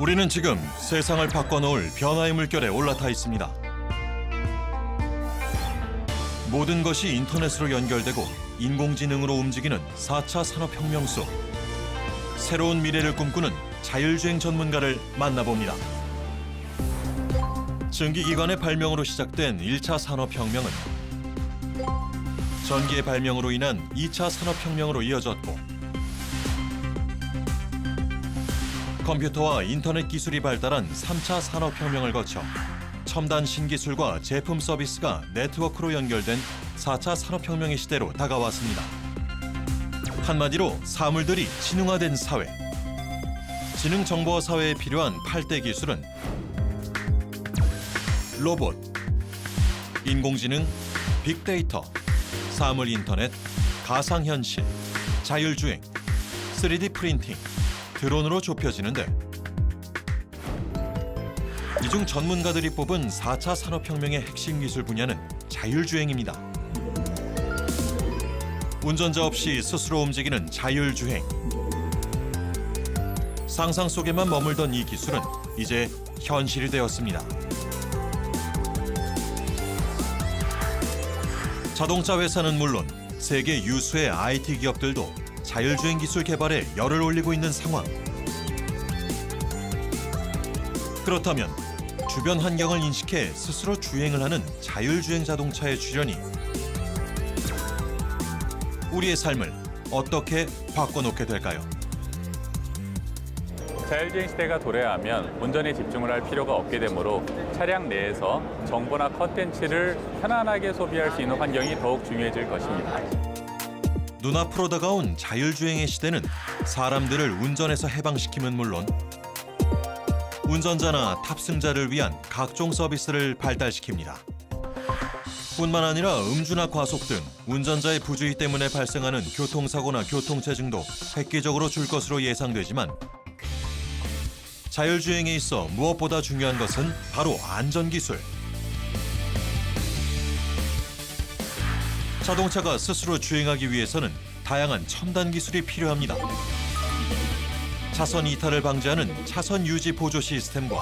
우리는 지금 세상을 바꿔놓을 변화의 물결에 올라타 있습니다. 모든 것이 인터넷으로 연결되고 인공지능으로 움직이는 4차 산업혁명 속 새로운 미래를 꿈꾸는 자율주행 전문가를 만나봅니다. 증기기관의 발명으로 시작된 1차 산업혁명은 전기의 발명으로 인한 2차 산업혁명으로 이어졌고 컴퓨터와 인터넷 기술이 발달한 3차 산업혁명을 거쳐 첨단 신기술과 제품 서비스가 네트워크로 연결된 4차 산업혁명의 시대로 다가왔습니다. 한마디로 사물들이 지능화된 사회. 지능 정보화 사회에 필요한 8대 기술은 로봇, 인공지능, 빅데이터, 사물 인터넷, 가상현실, 자율주행, 3D 프린팅, 드론으로 좁혀지는데 이 중 전문가들이 뽑은 4차 산업혁명의 핵심 기술 분야는 자율주행입니다. 운전자 없이 스스로 움직이는 자율주행. 상상 속에만 머물던 이 기술은 이제 현실이 되었습니다. 자동차 회사는 물론 세계 유수의 IT 기업들도 자율주행 기술 개발에 열을 올리고 있는 상황. 그렇다면 주변 환경을 인식해 스스로 주행을 하는 자율주행 자동차의 출현이 우리의 삶을 어떻게 바꿔놓게 될까요? 자율주행 시대가 도래하면 운전에 집중을 할 필요가 없게 되므로 차량 내에서 정보나 컨텐츠를 편안하게 소비할 수 있는 환경이 더욱 중요해질 것입니다. 눈앞으로 다가온 자율주행의 시대는 사람들을 운전에서 해방시킴은 물론 운전자나 탑승자를 위한 각종 서비스를 발달시킵니다. 뿐만 아니라 음주나 과속 등 운전자의 부주의 때문에 발생하는 교통사고나 교통체증도 획기적으로 줄 것으로 예상되지만 자율주행에 있어 무엇보다 중요한 것은 바로 안전기술. 자동차가 스스로 주행하기 위해서는 다양한 첨단 기술이 필요합니다. 차선 이탈을 방지하는 차선 유지 보조 시스템과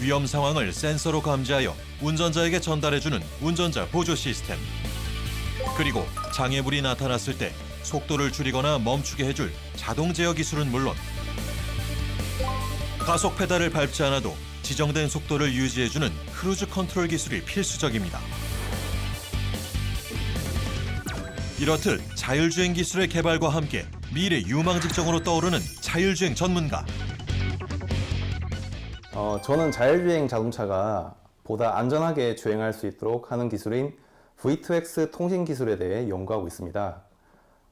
위험 상황을 센서로 감지하여 운전자에게 전달해주는 운전자 보조 시스템. 그리고 장애물이 나타났을 때 속도를 줄이거나 멈추게 해줄 자동 제어 기술은 물론 가속 페달을 밟지 않아도 지정된 속도를 유지해주는 크루즈 컨트롤 기술이 필수적입니다. 이렇듯 자율주행 기술의 개발과 함께 미래 유망직적으로 떠오르는 자율주행 전문가. 어, 저는 자율주행 자동차가 보다 안전하게 주행할 수 있도록 하는 기술인 V2X 통신 기술에 대해 연구하고 있습니다.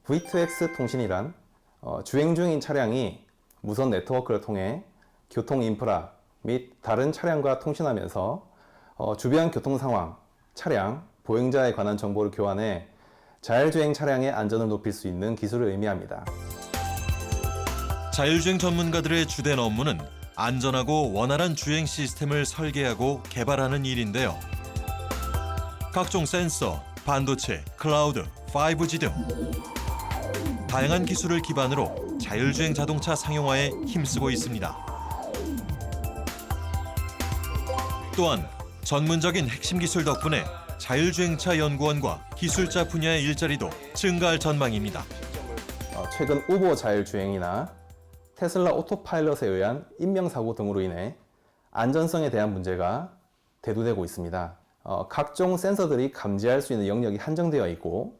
V2X 통신이란 어, 주행 중인 차량이 무선 네트워크를 통해 교통 인프라 및 다른 차량과 통신하면서 어, 주변 교통 상황, 차량, 보행자에 관한 정보를 교환해 자율주행 차량의 안전을 높일 수 있는 기술을 의미합니다. 자율주행 전문가들의 주된 업무는 안전하고 원활한 주행 시스템을 설계하고 개발하는 일인데요. 각종 센서, 반도체, 클라우드, 5G 등 다양한 기술을 기반으로 자율주행 자동차 상용화에 힘쓰고 있습니다. 또한 전문적인 핵심 기술 덕분에 자율주행차 연구원과 기술자 분야의 일자리도 증가할 전망입니다. 어, 최근 우버 자율주행이나 테슬라 오토파일럿에 의한 인명사고 등으로 인해 안전성에 대한 문제가 대두되고 있습니다. 어, 각종 센서들이 감지할 수 있는 영역이 한정되어 있고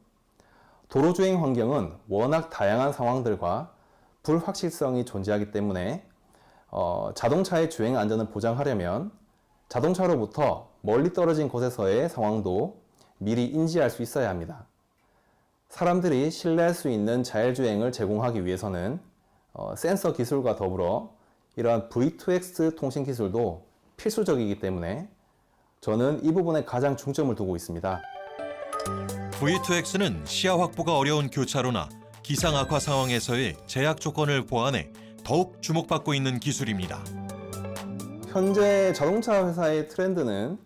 도로주행 환경은 워낙 다양한 상황들과 불확실성이 존재하기 때문에 어, 자동차의 주행 안전을 보장하려면 자동차로부터 멀리 떨어진 곳에서의 상황도 미리 인지할 수 있어야 합니다. 사람들이 신뢰할 수 있는 자율주행을 제공하기 위해서는 어, 센서 기술과 더불어 이러한 V2X 통신 기술도 필수적이기 때문에 저는 이 부분에 가장 중점을 두고 있습니다. V2X는 시야 확보가 어려운 교차로나 기상 악화 상황에서의 제약 조건을 보완해 더욱 주목받고 있는 기술입니다. 현재 자동차 회사의 트렌드는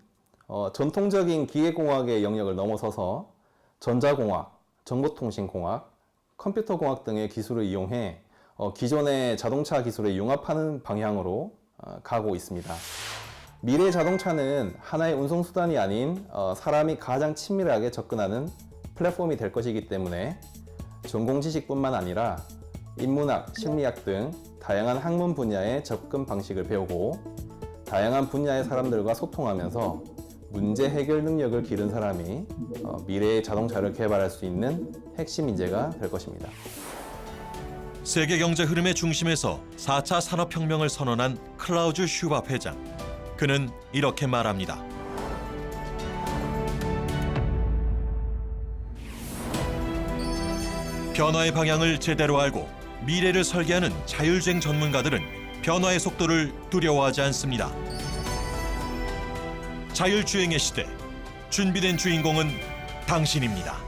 어, 전통적인 기계공학의 영역을 넘어서서 전자공학, 정보통신공학, 컴퓨터공학 등의 기술을 이용해 어, 기존의 자동차 기술을 융합하는 방향으로 어, 가고 있습니다. 미래 자동차는 하나의 운송 수단이 아닌 어, 사람이 가장 친밀하게 접근하는 플랫폼이 될 것이기 때문에 전공 지식뿐만 아니라 인문학, 심리학 등 다양한 학문 분야의 접근 방식을 배우고 다양한 분야의 사람들과 소통하면서 문제 해결 능력을 기른 사람이 어, 미래의 자동차를 개발할 수 있는 핵심 인재가 될 것입니다. 세계 경제 흐름의 중심에서 4차 산업혁명을 선언한 클라우즈 슈밥 회장. 그는 이렇게 말합니다. 변화의 방향을 제대로 알고 미래를 설계하는 자율주행 전문가들은 변화의 속도를 두려워하지 않습니다. 자율주행의 시대. 준비된 주인공은 당신입니다.